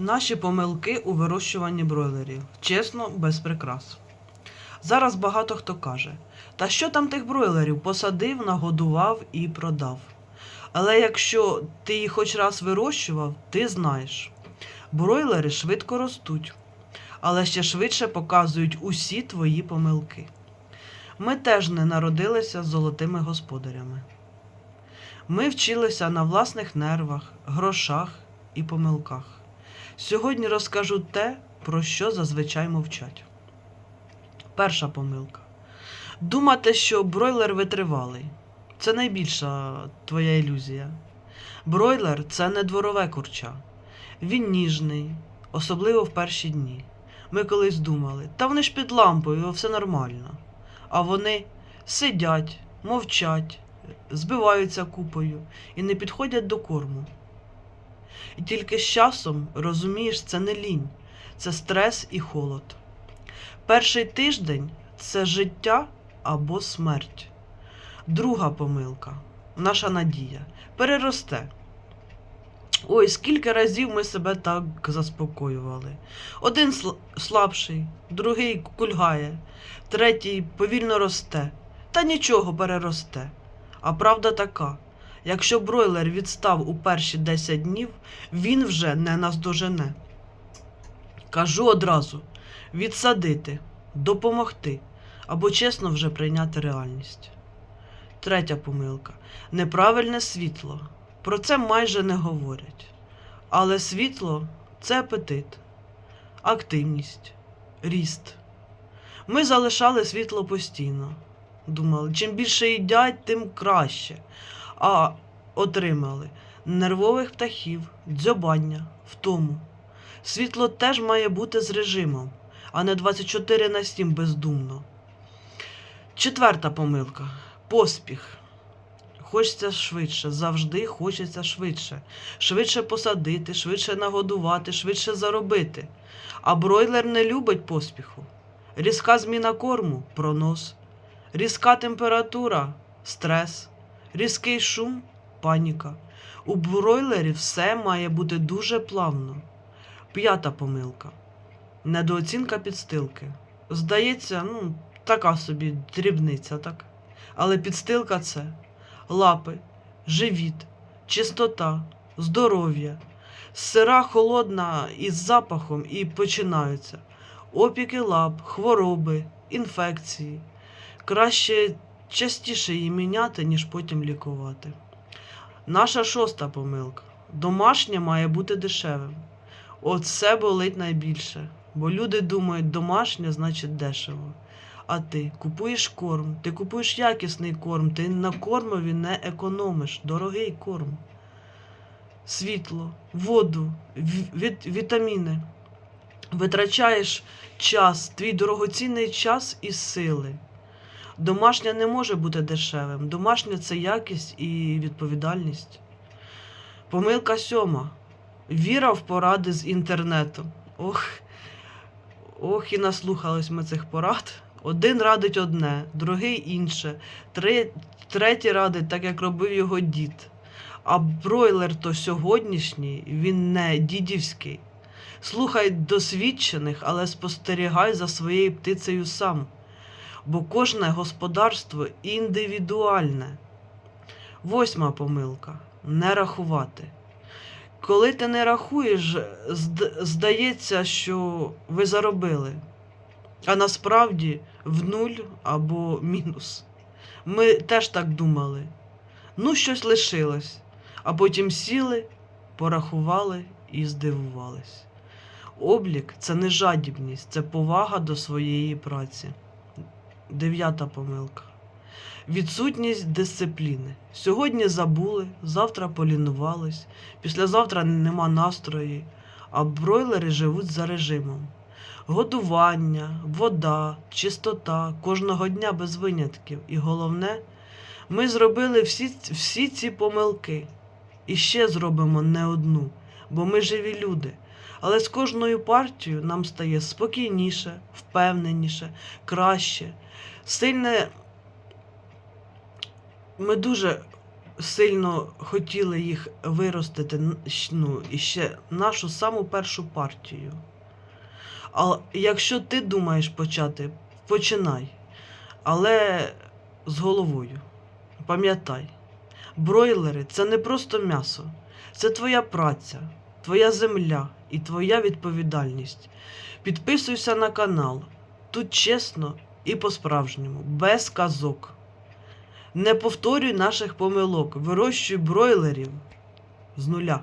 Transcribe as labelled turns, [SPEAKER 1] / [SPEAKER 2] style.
[SPEAKER 1] Наші помилки у вирощуванні бройлерів. Чесно, без прикрас. Зараз багато хто каже: та що там тих бройлерів посадив, нагодував і продав. Але якщо ти їх хоч раз вирощував, ти знаєш. Бройлери швидко ростуть, але ще швидше показують усі твої помилки. Ми теж не народилися золотими господарями. Ми вчилися на власних нервах, грошах і помилках. Сьогодні розкажу те, про що зазвичай мовчать. Перша помилка. Думати, що бройлер витривалий. Це найбільша твоя ілюзія. Бройлер це не дворове курча. Він ніжний, особливо в перші дні. Ми колись думали, та вони ж під лампою, все нормально. А вони сидять, мовчать, збиваються купою і не підходять до корму. І тільки з часом розумієш, це не лінь, це стрес і холод. Перший тиждень це життя або смерть. Друга помилка, наша надія, переросте. Ой, скільки разів ми себе так заспокоювали. Один сл- слабший, другий кульгає, третій повільно росте, та нічого переросте. А правда така. Якщо бройлер відстав у перші 10 днів, він вже не наздожене. Кажу одразу: відсадити, допомогти або чесно вже прийняти реальність. Третя помилка неправильне світло. Про це майже не говорять. Але світло це апетит, активність, ріст. Ми залишали світло постійно. Думали, чим більше їдять, тим краще. А отримали нервових птахів, дзьобання, втому. Світло теж має бути з режимом, а не 24 на 7 бездумно. Четверта помилка поспіх. Хочеться швидше, завжди хочеться швидше. Швидше посадити, швидше нагодувати, швидше заробити. А бройлер не любить поспіху. Різка зміна корму пронос. Різка температура стрес. Різкий шум паніка. У бройлері все має бути дуже плавно. П'ята помилка. Недооцінка підстилки. Здається, ну, така собі дрібниця, так? Але підстилка це лапи, живіт, чистота, здоров'я, сира холодна із запахом і починаються. Опіки лап, хвороби, інфекції. Краще частіше її міняти, ніж потім лікувати. Наша шоста помилка. Домашнє має бути дешевим. Оце болить найбільше, бо люди думають, домашнє значить дешево. А ти купуєш корм, ти купуєш якісний корм, ти на кормові не економиш, дорогий корм. Світло, воду, ві- від, вітаміни. Витрачаєш час, твій дорогоцінний час і сили. Домашнє не може бути дешевим. Домашнє це якість і відповідальність. Помилка сьома. Віра в поради з інтернету. Ох, ох, і наслухались ми цих порад. Один радить одне, другий інше, три, третій радить так, як робив його дід. А бройлер то сьогоднішній, він не дідівський. Слухай досвідчених, але спостерігай за своєю птицею сам бо кожне господарство індивідуальне. Восьма помилка не рахувати. Коли ти не рахуєш, здається, що ви заробили, а насправді в нуль або мінус. Ми теж так думали. Ну, щось лишилось, а потім сіли, порахували і здивувались. Облік це не жадібність, це повага до своєї праці. Дев'ята помилка. Відсутність дисципліни. Сьогодні забули, завтра полінувались, післязавтра нема настрої, а бройлери живуть за режимом. Годування, вода, чистота кожного дня без винятків. І головне, ми зробили всі, всі ці помилки. І ще зробимо не одну, бо ми живі люди. Але з кожною партією нам стає спокійніше, впевненіше, краще. Сильне. Ми дуже сильно хотіли їх виростити, ну, і ще нашу саму першу партію. А якщо ти думаєш почати, починай. Але з головою. Пам'ятай, бройлери це не просто м'ясо, це твоя праця, твоя земля і твоя відповідальність. Підписуйся на канал. Тут чесно і по-справжньому, без казок. Не повторюй наших помилок, вирощуй бройлерів з нуля.